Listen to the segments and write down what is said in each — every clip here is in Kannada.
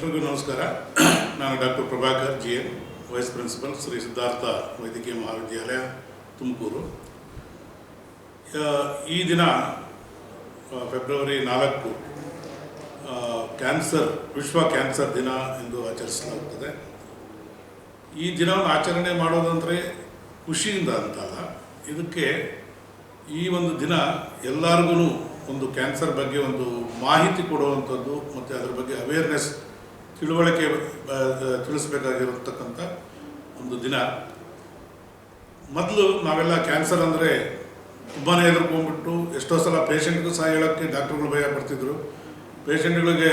ಎಲ್ರಿಗೂ ನಮಸ್ಕಾರ. ನಾನು doctor Prabhakar G N vice principal Shri Siddhartha ವೈದ್ಯಕೀಯ ಮಹಾವಿದ್ಯಾಲಯ, ತುಮಕೂರು. ಈ ದಿನ ಫೆಬ್ರವರಿ ನಾಲ್ಕು ಕ್ಯಾನ್ಸರ್, ವಿಶ್ವ ಕ್ಯಾನ್ಸರ್ ದಿನ ಎಂದು ಆಚರಿಸಲಾಗುತ್ತದೆ. ಈ ದಿನವನ್ನು ಆಚರಣೆ ಮಾಡೋದಂದರೆ ಖುಷಿಯಿಂದ ಅಂತಲ್ಲ. ಇದಕ್ಕೆ ಈ ಒಂದು ದಿನ ಎಲ್ಲರಿಗೂ ಒಂದು ಕ್ಯಾನ್ಸರ್ ಬಗ್ಗೆ ಒಂದು ಮಾಹಿತಿ ಕೊಡುವಂಥದ್ದು, ಮತ್ತು ಅದರ ಬಗ್ಗೆ ಅವೇರ್ನೆಸ್ ತಿಳುವಳಿಕೆ ತಿಳಿಸಬೇಕಾಗಿರತಕ್ಕಂಥ ಒಂದು ದಿನ. ಮೊದಲು ನಾವೆಲ್ಲ ಕ್ಯಾನ್ಸರ್ ಅಂದರೆ ತುಂಬಾ ಹೆದರ್ಕೊಂಡ್ಬಿಟ್ಟು ಎಷ್ಟೋ ಸಲ ಪೇಷಂಟ್ಗೂ ಸಹ ಹೇಳೋಕ್ಕೆ ಡಾಕ್ಟ್ರುಗಳು ಭಯ ಪಡ್ತಿದ್ರು. ಪೇಷಂಟ್ಗಳಿಗೆ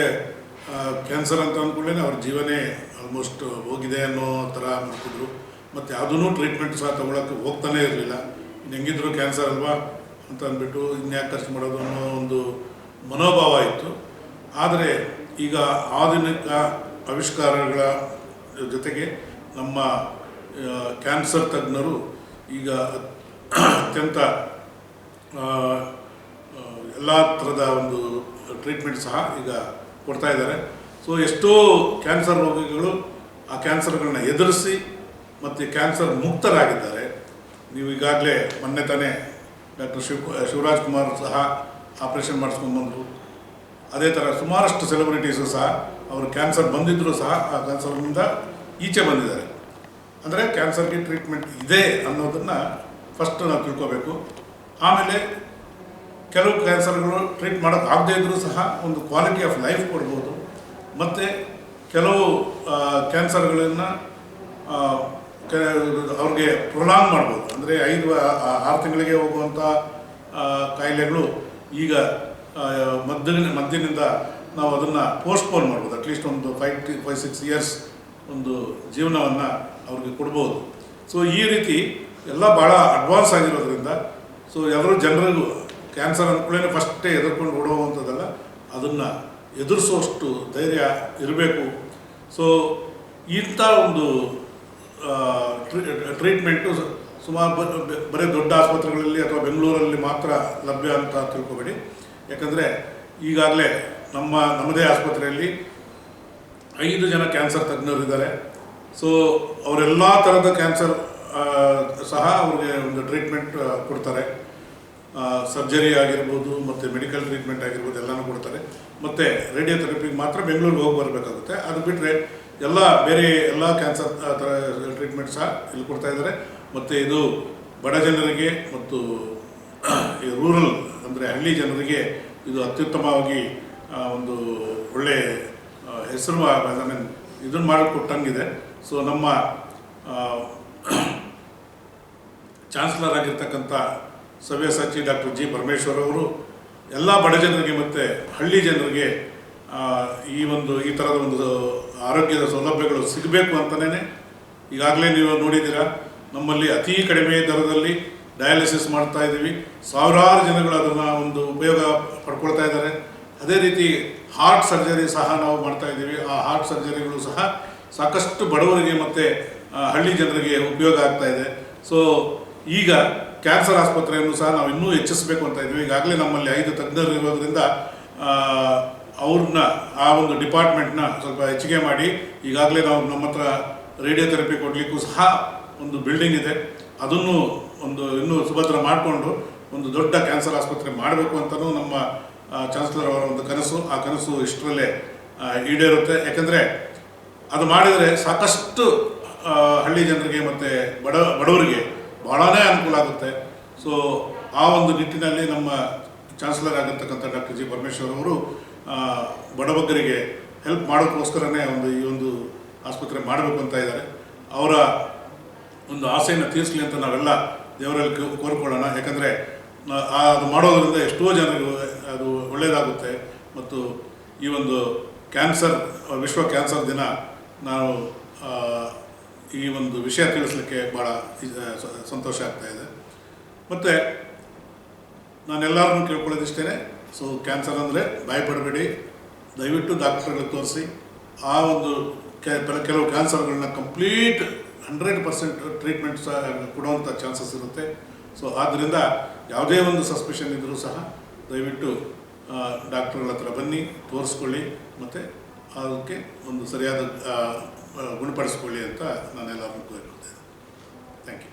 ಕ್ಯಾನ್ಸರ್ ಅಂತ ಅಂದ್ಕೊಳ್ಳೇ ಅವ್ರ ಜೀವನೇ ಆಲ್ಮೋಸ್ಟ್ ಹೋಗಿದೆ ಅನ್ನೋ ಥರ ಮಾಡ್ತಿದ್ರು. ಮತ್ತು ಯಾವುದೂ ಟ್ರೀಟ್ಮೆಂಟ್ ಸಹ ತೊಗೊಳಕ್ಕೆ ಹೋಗ್ತಾನೇ ಇರಲಿಲ್ಲ. ಇನ್ನು ಹೆಂಗಿದ್ರು ಕ್ಯಾನ್ಸರ್ ಅಲ್ವಾ ಅಂತ ಅಂದ್ಬಿಟ್ಟು ಇನ್ಯಾಕೆ ಖರ್ಚು ಮಾಡೋದು ಅನ್ನೋ ಒಂದು ಮನೋಭಾವ ಇತ್ತು. ಆದರೆ ಈಗ ಆಧುನಿಕ ಆವಿಷ್ಕಾರಗಳ ಜೊತೆಗೆ ನಮ್ಮ ಕ್ಯಾನ್ಸರ್ ತಜ್ಞರು ಈಗ ಅತ್ಯಂತ ಎಲ್ಲ ಥರದ ಒಂದು ಟ್ರೀಟ್ಮೆಂಟ್ ಸಹ ಈಗ ಕೊಡ್ತಾ ಇದ್ದಾರೆ. ಸೊ ಎಷ್ಟೋ ಕ್ಯಾನ್ಸರ್ ರೋಗಿಗಳು ಆ ಕ್ಯಾನ್ಸರ್ಗಳನ್ನ ಎದುರಿಸಿ ಮತ್ತು ಕ್ಯಾನ್ಸರ್ ಮುಕ್ತರಾಗಿದ್ದಾರೆ. ನೀವು ಈಗಾಗಲೇ ಮೊನ್ನೆ ತಾನೇ ಡಾಕ್ಟರ್ ಶಿವ, ಶಿವರಾಜ್ ಕುಮಾರ್ ಸಹ ಆಪರೇಷನ್ ಮಾಡಿಸ್ಕೊಂಡ್ಬಂದರು ಅದೇ ಥರ ಸುಮಾರಷ್ಟು ಸೆಲೆಬ್ರಿಟೀಸು ಸಹ ಅವರು ಕ್ಯಾನ್ಸರ್ ಬಂದಿದ್ದರೂ ಸಹ ಆ ಕ್ಯಾನ್ಸರ್ನಿಂದ ಈಚೆ ಬಂದಿದ್ದಾರೆ. ಅಂದರೆ ಕ್ಯಾನ್ಸರ್ಗೆ ಟ್ರೀಟ್ಮೆಂಟ್ ಇದೆ ಅನ್ನೋದನ್ನು ಫಸ್ಟ್ ನಾವು ತಿಳ್ಕೋಬೇಕು. ಆಮೇಲೆ ಕೆಲವು ಕ್ಯಾನ್ಸರ್ಗಳು ಟ್ರೀಟ್ ಮಾಡೋಕ್ಕೆ ಆಗದೇ ಇದ್ದರೂ ಸಹ ಒಂದು ಕ್ವಾಲಿಟಿ ಆಫ್ ಲೈಫ್ ಕೊಡ್ಬೋದು. ಮತ್ತು ಕೆಲವು ಕ್ಯಾನ್ಸರ್ಗಳನ್ನು ಅವ್ರಿಗೆ ಪ್ರೊಲಾಂಗ್ ಮಾಡ್ಬೋದು. ಅಂದರೆ ಐದು ಆರು ತಿಂಗಳಿಗೆ ಹೋಗುವಂಥ ಕಾಯಿಲೆಗಳು ಈಗ ಮದ್ದಿನ ಮಧ್ಯದಿಂದ ನಾವು ಅದನ್ನು ಪೋಸ್ಟ್ಪೋನ್ ಮಾಡ್ಬೋದು. ಅಟ್ಲೀಸ್ಟ್ ಒಂದು five to five six years ಒಂದು ಜೀವನವನ್ನು ಅವ್ರಿಗೆ ಕೊಡ್ಬೋದು. ಸೊ ಈ ರೀತಿ ಎಲ್ಲ ಭಾಳ ಅಡ್ವಾನ್ಸ್ ಆಗಿರೋದ್ರಿಂದ ಸೊ ಎಲ್ಲರೂ ಜನರಿಗೂ ಕ್ಯಾನ್ಸರ್ ಅಂದ್ಕೊಳ್ಳೇ ಫಸ್ಟೇ ಎದುರ್ಕೊಂಡು ಓಡೋವಂಥದ್ದಲ್ಲ, ಅದನ್ನು ಎದುರಿಸೋಷ್ಟು ಧೈರ್ಯ ಇರಬೇಕು. ಸೊ ಇಂಥ ಒಂದು ಟ್ರೀಟ್ಮೆಂಟು ಸುಮಾರು ಬರೀ ದೊಡ್ಡ ಆಸ್ಪತ್ರೆಗಳಲ್ಲಿ ಅಥವಾ ಬೆಂಗಳೂರಲ್ಲಿ ಮಾತ್ರ ಲಭ್ಯ ಅಂತ ತಿಳ್ಕೊಬೇಡಿ. ಯಾಕಂದರೆ ಈಗಾಗಲೇ ನಮ್ಮ, ನಮ್ಮದೇ ಆಸ್ಪತ್ರೆಯಲ್ಲಿ ಐದು ಜನ ಕ್ಯಾನ್ಸರ್ ತಜ್ಞರಿದ್ದಾರೆ ಸೊ ಅವರೆಲ್ಲ ಥರದ ಕ್ಯಾನ್ಸರ್ ಸಹ ಅವ್ರಿಗೆ ಒಂದು ಟ್ರೀಟ್ಮೆಂಟ್ ಕೊಡ್ತಾರೆ. ಸರ್ಜರಿ ಆಗಿರ್ಬೋದು, ಮತ್ತು ಮೆಡಿಕಲ್ ಟ್ರೀಟ್ಮೆಂಟ್ ಆಗಿರ್ಬೋದು, ಎಲ್ಲನೂ ಕೊಡ್ತಾರೆ. ಮತ್ತು ರೇಡಿಯೋಥೆರಪಿಗೆ ಮಾತ್ರ ಬೆಂಗಳೂರಿಗೆ ಹೋಗಿ ಬರಬೇಕಾಗುತ್ತೆ. ಅದು ಬಿಟ್ಟರೆ ಎಲ್ಲ, ಬೇರೆ ಎಲ್ಲ ಕ್ಯಾನ್ಸರ್ ಥರ ಟ್ರೀಟ್ಮೆಂಟ್ ಸಹ ಇಲ್ಲಿ ಕೊಡ್ತಾ ಇದ್ದಾರೆ. ಮತ್ತು ಇದು ಬಡ ಜನರಿಗೆ ಮತ್ತು ಈ ರೂರಲ್ ಅಂದರೆ ಹಳ್ಳಿ ಜನರಿಗೆ ಇದು ಅತ್ಯುತ್ತಮವಾಗಿ ಒಂದು ಒಳ್ಳೆ ಹೆಸರು ಐ ಮೀನ್ ಇದನ್ನು ಮಾಡಿಕೊಟ್ಟಂಗಿದೆ ಸೊ ನಮ್ಮ ಚಾನ್ಸಲರ್ ಆಗಿರ್ತಕ್ಕಂಥ ಸಚಿವ ಡಾಕ್ಟರ್ ಜಿ ಪರಮೇಶ್ವರ್ ಅವರು ಎಲ್ಲ ಬಡ ಜನರಿಗೆ ಮತ್ತು ಹಳ್ಳಿ ಜನರಿಗೆ ಈ ಒಂದು, ಈ ಥರದ ಒಂದು ಆರೋಗ್ಯದ ಸೌಲಭ್ಯಗಳು ಸಿಗಬೇಕು ಅಂತಲೇ ಈಗಾಗಲೇ ನೀವು ನೋಡಿದ್ದೀರಾ, ನಮ್ಮಲ್ಲಿ ಅತಿ ಕಡಿಮೆ ದರದಲ್ಲಿ ಡಯಾಲಿಸಿಸ್ ಮಾಡ್ತಾ ಇದ್ದೀವಿ. ಸಾವಿರಾರು ಜನಗಳು ಅದನ್ನು ಒಂದು ಉಪಯೋಗ ಪಡ್ಕೊಳ್ತಾ ಇದ್ದಾರೆ. ಅದೇ ರೀತಿ ಹಾರ್ಟ್ ಸರ್ಜರಿ ಸಹ ನಾವು ಮಾಡ್ತಾ ಇದ್ದೀವಿ. ಆ ಹಾರ್ಟ್ ಸರ್ಜರಿಗಳು ಸಹ ಸಾಕಷ್ಟು ಬಡವರಿಗೆ ಮತ್ತು ಹಳ್ಳಿ ಜನರಿಗೆ ಉಪಯೋಗ ಆಗ್ತಾ ಇದೆ. ಸೊ ಈಗ ಕ್ಯಾನ್ಸರ್ ಆಸ್ಪತ್ರೆಯನ್ನು ಸಹ ನಾವು ಇನ್ನೂ ಹೆಚ್ಚಿಸಬೇಕು ಅಂತ ಇದ್ದೀವಿ. ಈಗಾಗಲೇ ನಮ್ಮಲ್ಲಿ ಐದು ತಜ್ಞರು ಇರೋದ್ರಿಂದ ಅವ್ರನ್ನ, ಆ ಒಂದು ಡಿಪಾರ್ಟ್ಮೆಂಟ್ನ ಸ್ವಲ್ಪ ಹೆಚ್ಚಿಗೆ ಮಾಡಿ, ಈಗಾಗಲೇ ನಾವು ನಮ್ಮ ಹತ್ರ ರೇಡಿಯೋಥೆರಪಿ ಕೊಡಲಿಕ್ಕೂ ಸಹ ಒಂದು ಬಿಲ್ಡಿಂಗ್ ಇದೆ. ಅದನ್ನು ಒಂದು ಇನ್ನೂ ಸುಭದ್ರ ಮಾಡಿಕೊಂಡು ಒಂದು ದೊಡ್ಡ ಕ್ಯಾನ್ಸರ್ ಆಸ್ಪತ್ರೆ ಮಾಡಬೇಕು ಅಂತಲೂ ನಮ್ಮ ಚಾನ್ಸಲರ್ ಅವರ ಒಂದು ಕನಸು. ಆ ಕನಸು ಇಷ್ಟರಲ್ಲೇ ಈಡೇರುತ್ತೆ. ಯಾಕಂದರೆ ಅದು ಮಾಡಿದರೆ ಸಾಕಷ್ಟು ಹಳ್ಳಿ ಜನರಿಗೆ ಮತ್ತು ಬಡ, ಬಡವರಿಗೆ ಭಾಳನೇ ಅನುಕೂಲ ಆಗುತ್ತೆ. ಸೊ ಆ ಒಂದು ನಿಟ್ಟಿನಲ್ಲಿ ನಮ್ಮ ಚಾನ್ಸಲರ್ ಆಗಿರ್ತಕ್ಕಂಥ ಡಾಕ್ಟರ್ ಜಿ. ಪರಮೇಶ್ವರ್ ಅವರು ಬಡಬಗ್ಗರಿಗೆ ಹೆಲ್ಪ್ ಮಾಡೋಕ್ಕೋಸ್ಕರನೇ ಒಂದು ಈ ಒಂದು ಆಸ್ಪತ್ರೆ ಮಾಡಬೇಕು ಅಂತ ಇದ್ದಾರೆ. ಅವರ ಒಂದು ಆಸೆಯನ್ನು ತೀರಿಸಲಿ ಅಂತ ನಾವೆಲ್ಲ ದೇವರಲ್ಲಿ ಕೋರ್ಕೊಳ್ಳೋಣ. ಯಾಕಂದರೆ ಅದು ಮಾಡೋದ್ರಿಂದ ಎಷ್ಟೋ ಜನರಿಗೂ ಅದು ಒಳ್ಳೆಯದಾಗುತ್ತೆ ಮತ್ತು ಈ ಒಂದು ಕ್ಯಾನ್ಸರ್, ವಿಶ್ವ ಕ್ಯಾನ್ಸರ್ ದಿನ ನಾವು ಈ ಒಂದು ವಿಷಯ ತಿಳಿಸ್ಲಿಕ್ಕೆ ಭಾಳ ಸಂತೋಷ ಆಗ್ತಾ ಇದೆ. ಮತ್ತು, ನಾನೆಲ್ಲರನ್ನೂ ಕೇಳ್ಕೊಳ್ಳೋದಿಷ್ಟೇ ಸೊ, ಕ್ಯಾನ್ಸರ್ ಅಂದರೆ ಭಯಪಡಬೇಡಿ. ದಯವಿಟ್ಟು ಡಾಕ್ಟರ್ಗಳಿಗೆ ತೋರಿಸಿ. ಆ ಒಂದು ಕೆಲವು ಕ್ಯಾನ್ಸರ್ಗಳನ್ನ ಕಂಪ್ಲೀಟ್ ಹಂಡ್ರೆಡ್ ಪರ್ಸೆಂಟ್ ಟ್ರೀಟ್ಮೆಂಟ್ ಸಹ ಕೊಡುವಂಥ ಚಾನ್ಸಸ್ ಇರುತ್ತೆ. ಸೊ, ಆದ್ದರಿಂದ ಯಾವುದೇ ಒಂದು ಸಸ್ಪೆಷನ್ ಇದ್ದರೂ ಸಹ ದಯವಿಟ್ಟು ಡಾಕ್ಟ್ರುಗಳ ಹತ್ರ ಬನ್ನಿ, ತೋರಿಸ್ಕೊಳ್ಳಿ, ಮತ್ತು ಅದಕ್ಕೆ ಒಂದು ಸರಿಯಾದ ಗುಣಪಡಿಸ್ಕೊಳ್ಳಿ ಅಂತ ನಾನೆಲ್ಲರೂ ಕೇಳ್ಕೊಳ್ತೇನೆ ಥ್ಯಾಂಕ್ ಯು